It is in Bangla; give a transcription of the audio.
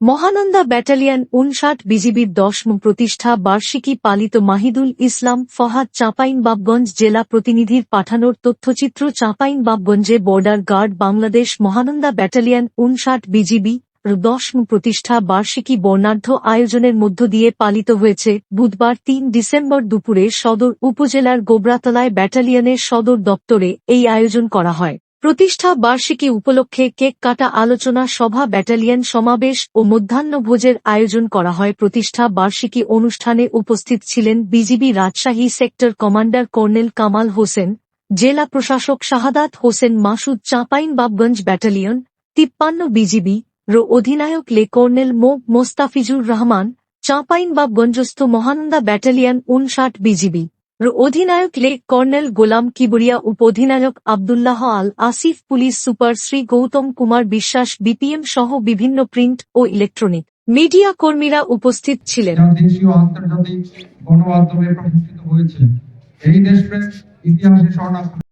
মহানন্দা ব্যাটালিয়ন উনষাট বিজিবির দশম প্রতিষ্ঠা বার্ষিকী পালিত মাহিদুল ইসলাম ফহাদ চাঁপাইনবাবগঞ্জ জেলা প্রতিনিধির পাঠানোর তথ্যচিত্র চাঁপাইনবাবগঞ্জে border guard Bangladesh Mahananda battalion উনষাট বিজিবি দশম প্রতিষ্ঠা বার্ষিকী বর্ণাঢ্য আয়োজনের মধ্য দিয়ে পালিত হয়েছে। বুধবার তিন ডিসেম্বর দুপুরে সদর উপজেলার গোবরাতলায় ব্যাটালিয়নের সদর দপ্তরে এই আয়োজন করা হয়। প্রতিষ্ঠা বার্ষিকী উপলক্ষে কেক কাটা আলোচনা সভা ব্যাটালিয়ন সমাবেশ ও মধ্যাহ্নভোজের আয়োজন করা হয়। প্রতিষ্ঠা বার্ষিকী অনুষ্ঠানে উপস্থিত ছিলেন BGB Rajshahi sector commander colonel Kamal Hossain, জেলা প্রশাসক শাহাদাত হোসেন, মাসুদ চাঁপাইনবাবগঞ্জ ব্যাটালিয়ন তিপ্পান্ন বিজিবি র অধিনায়ক লে কর্নেল মো. মোস্তাফিজুর রহমান চাঁপাইনবাবগঞ্জস্থ মহানন্দা ব্যাটালিয়ন উনষাট বিজিবি অধিনায়ক লে কর্নেল গোলাম কিবরিয়া উপ অধিনায়ক Abdullah Al Asif police super Shri Goutam Kumar Biswas, BPM সহ বিভিন্ন প্রিন্ট ও ইলেকট্রনিক মিডিয়া কর্মীরা উপস্থিত ছিলেন।